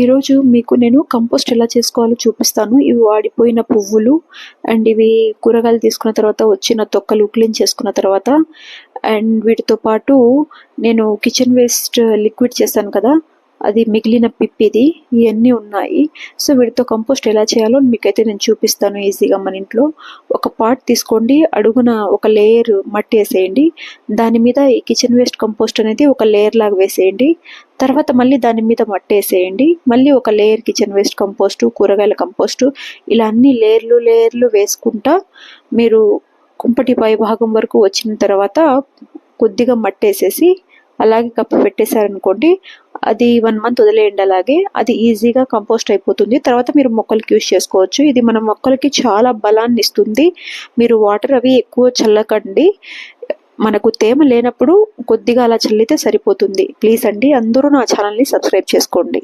ఈరోజు మీకు నేను కంపోస్ట్ ఎలా చేసుకోవాలో చూపిస్తాను. ఇవి వాడిపోయిన పువ్వులు అండ్ ఇవి కూరగాయలు తీసుకున్న తర్వాత వచ్చిన తొక్కలు క్లీన్ చేసుకున్న తర్వాత అండ్ వీటితో పాటు నేను కిచెన్ వేస్ట్ లిక్విడ్ చేస్తాను కదా అది మిగిలిన పిప్పిది ఇవన్నీ ఉన్నాయి. సో వీటితో కంపోస్ట్ ఎలా చేయాలో మీకైతే నేను చూపిస్తాను ఈజీగా మన ఇంట్లో. ఒక పాట్ తీసుకోండి అడుగున ఒక లేయర్ మట్టి వేసేయండి. దాని మీద ఈ కిచెన్ వేస్ట్ కంపోస్ట్ అనేది ఒక లేయర్ లాగా వేసేయండి. తర్వాత మళ్ళీ దాని మీద మట్టి వేసేయండి. మళ్ళీ ఒక లేయర్ కిచెన్ వేస్ట్ కంపోస్టు కూరగాయల కంపోస్టు ఇలా అన్ని లేయర్లు లేయర్లు వేసుకుంటా మీరు కుంపటి పై భాగం వరకు వచ్చిన తర్వాత కొద్దిగా మట్టి వేసేసి అలాగే కప్పి పెట్టేశారనుకోండి అది వన్ మంత్ వదిలేయండి అలాగే అది ఈజీగా కంపోస్ట్ అయిపోతుంది. తర్వాత మీరు మొక్కలకి యూజ్ చేసుకోవచ్చు. ఇది మన మొక్కలకి చాలా బలాన్ని ఇస్తుంది. మీరు వాటర్ అవి ఎక్కువ చల్లకండి. మనకు తేమ లేనప్పుడు కొద్దిగా అలా చల్లితే సరిపోతుంది. ప్లీజ్ అండి అందరూ నా ఛానల్ని సబ్స్క్రైబ్ చేసుకోండి.